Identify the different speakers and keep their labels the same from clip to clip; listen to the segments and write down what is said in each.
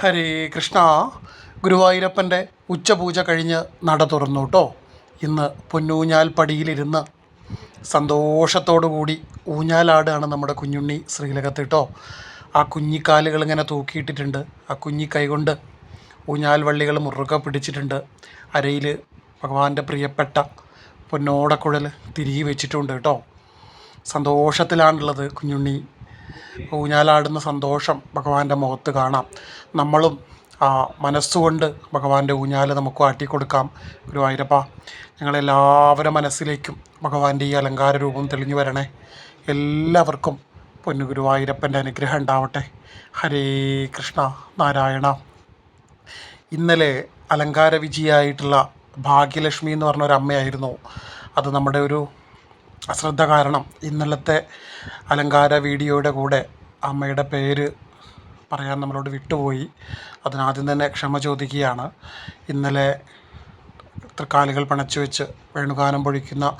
Speaker 1: ഹരേ കൃഷ്ണ. ഗുരുവായൂരപ്പന്റെ ഉച്ചപൂജ കഴിഞ്ഞ് നട തുറന്നു കേട്ടോ ഇന്ന് പൊന്നൂഞ്ഞാൽ പടിയിലിരുന്ന് സന്തോഷത്തോടു കൂടി ഊഞ്ഞാലാടാണ് നമ്മുടെ കുഞ്ഞുണ്ണി ശ്രീലകത്ത് കേട്ടോ ആ കുഞ്ഞിക്കാലുകൾ ഇങ്ങനെ തൂക്കിയിട്ടിട്ടുണ്ട്. ആ കുഞ്ഞി കൈകൊണ്ട് ഊഞ്ഞാൽ വള്ളികൾ മുറുകെ പിടിച്ചിട്ടുണ്ട്. അരയിൽ ഭഗവാന്റെ പ്രിയപ്പെട്ട പൊന്നോടക്കുഴൽ തിരികെ വെച്ചിട്ടുണ്ട് കേട്ടോ സന്തോഷത്തിലാണുള്ളത് കുഞ്ഞുണ്ണി. ഊഞ്ഞാലാടുന്ന സന്തോഷം ഭഗവാന്റെ മുഖത്ത് കാണാം. നമ്മളും ആ മനസ്സുകൊണ്ട് ഭഗവാന്റെ ഊഞ്ഞാൽ നമുക്ക് ആട്ടിക്കൊടുക്കാം ഗുരുവായൂരപ്പ ഞങ്ങളെല്ലാവരുടെ മനസ്സിലേക്കും ഭഗവാന്റെ ഈ അലങ്കാര രൂപം തെളിഞ്ഞു വരണേ. എല്ലാവർക്കും പൊന്നു ഗുരുവായൂരപ്പന്റെ അനുഗ്രഹം ഉണ്ടാവട്ടെ. ഹരേ കൃഷ്ണ നാരായണ. ഇന്നലെ അലങ്കാര വിജയായിട്ടുള്ള ഭാഗ്യലക്ഷ്മി എന്ന് പറഞ്ഞ ഒരു അമ്മയായിരുന്നു. അത് നമ്മുടെ ഒരു അശ്രദ്ധ കാരണം ഇന്നലത്തെ അലങ്കാര വീഡിയോയുടെ കൂടെ അമ്മയുടെ പേര് പറയാൻ നമ്മളോട് വിട്ടുപോയി. അതിനാദ്യം തന്നെ ക്ഷമ ചോദിക്കുകയാണ്. ഇന്നലെ തൃക്കാലുകൾ പണച്ചു വെച്ച് വേണുഗാനം പൊഴിക്കുന്ന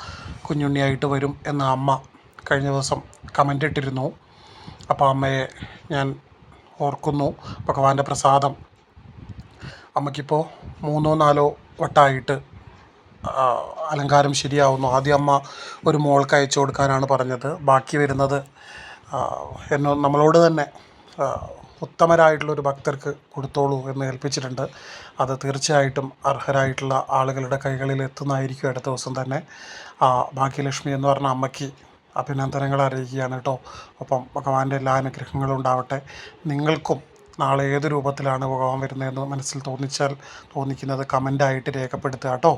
Speaker 1: കുഞ്ഞുണ്ണിയായിട്ട് വരും എന്ന് അമ്മ കഴിഞ്ഞ ദിവസം കമന്റ് ഇട്ടിരുന്നു. അപ്പോൾ അമ്മയെ ഞാൻ ഓർക്കുന്നു. ഭഗവാന്റെ പ്രസാദം. അമ്മയ്ക്കിപ്പോൾ മൂന്നോ നാലോ വട്ടമായിട്ട് ആ, അലങ്കാരം ശരിയാവുന്നു. ആദ്യം അമ്മ ഒരു മോൾക്ക് അയച്ചു കൊടുക്കാനാണ് പറഞ്ഞത്. ബാക്കി വരുന്നത് എന്നോ നമ്മളോട് തന്നെ ഉത്തമരായിട്ടുള്ള ഒരു ഭക്തർക്ക് കൊടുത്തോളൂ എന്ന് ഏൽപ്പിച്ചിട്ടുണ്ട്. അത് തീർച്ചയായിട്ടും അർഹരായിട്ടുള്ള ആളുകളുടെ കൈകളിൽ എത്തുന്നതായിരിക്കും അടുത്ത ദിവസം തന്നെ. ഭാഗ്യലക്ഷ്മി എന്ന് പറഞ്ഞ അമ്മയ്ക്ക് അഭിനന്ദനങ്ങൾ അറിയിക്കുകയാണ് കേട്ടോ. ഒപ്പം ഭഗവാന്റെ എല്ലാ അനുഗ്രഹങ്ങളും ഉണ്ടാവട്ടെ. നിങ്ങൾക്കും നാളെ ഏത് രൂപത്തിലാണ് ഭഗവാൻ വരുന്നതെന്ന് മനസ്സിൽ തോന്നിച്ചാൽ തോന്നിക്കുന്നത് കമന്റായിട്ട് രേഖപ്പെടുത്തുക കേട്ടോ.